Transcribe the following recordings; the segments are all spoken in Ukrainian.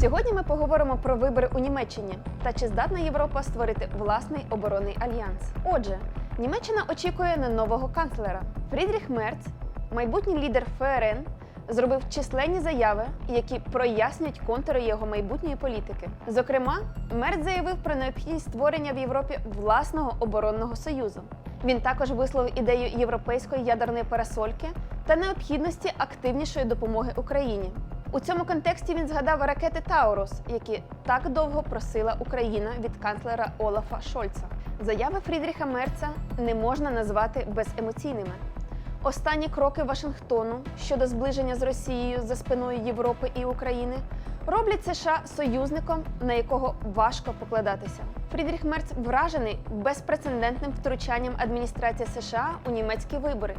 Сьогодні ми поговоримо про вибори у Німеччині та чи здатна Європа створити власний оборонний альянс. Отже, Німеччина очікує на нового канцлера. Фрідріх Мерц, майбутній лідер ФРН, зробив численні заяви, які прояснюють контури його майбутньої політики. Зокрема, Мерц заявив про необхідність створення в Європі власного оборонного союзу. Він також висловив ідею європейської ядерної парасольки та необхідності активнішої допомоги Україні. У цьому контексті він згадав ракети Таурус, які так довго просила Україна від канцлера Олафа Шольца. Заяви Фрідріха Мерца не можна назвати беземоційними. Останні кроки Вашингтону щодо зближення з Росією за спиною Європи і України роблять США союзником, на якого важко покладатися. Фрідріх Мерц вражений безпрецедентним втручанням адміністрації США у німецькі вибори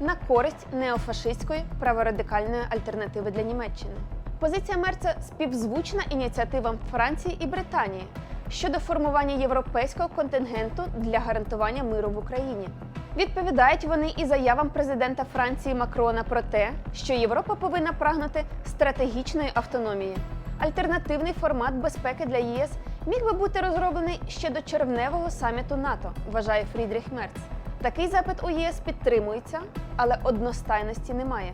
на користь неофашистської праворадикальної альтернативи для Німеччини. Позиція Мерца співзвучна ініціативам Франції і Британії щодо формування європейського контингенту для гарантування миру в Україні. Відповідають вони і заявам президента Франції Макрона про те, що Європа повинна прагнути стратегічної автономії. Альтернативний формат безпеки для ЄС міг би бути розроблений ще до червневого саміту НАТО, вважає Фрідріх Мерц. Такий запит у ЄС підтримується, але одностайності немає.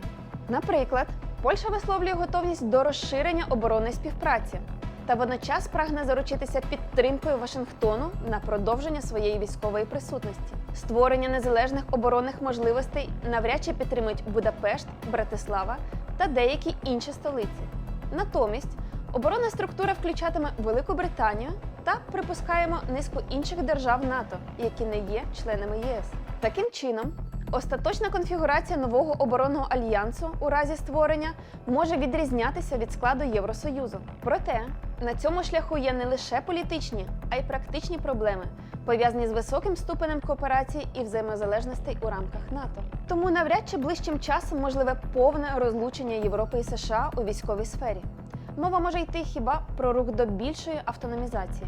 Наприклад, Польща висловлює готовність до розширення оборонної співпраці та водночас прагне заручитися підтримкою Вашингтону на продовження своєї військової присутності. Створення незалежних оборонних можливостей навряд чи підтримують Будапешт, Братислава та деякі інші столиці. Натомість оборонна структура включатиме Велику Британію та припускаємо низку інших держав НАТО, які не є членами ЄС. Таким чином, остаточна конфігурація нового оборонного альянсу у разі створення може відрізнятися від складу Євросоюзу. Проте на цьому шляху є не лише політичні, а й практичні проблеми, пов'язані з високим ступенем кооперації і взаємозалежностей у рамках НАТО. Тому навряд чи ближчим часом можливе повне розлучення Європи і США у військовій сфері. Мова може йти хіба про рух до більшої автономізації.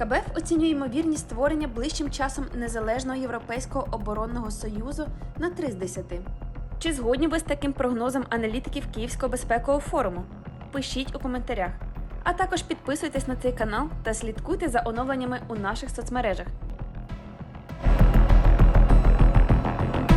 КБФ оцінює ймовірність створення ближчим часом незалежного європейського оборонного союзу на 3 з 10. Чи згодні ви з таким прогнозом аналітиків Київського безпекового форуму? Пишіть у коментарях. А також підписуйтесь на цей канал та слідкуйте за оновленнями у наших соцмережах.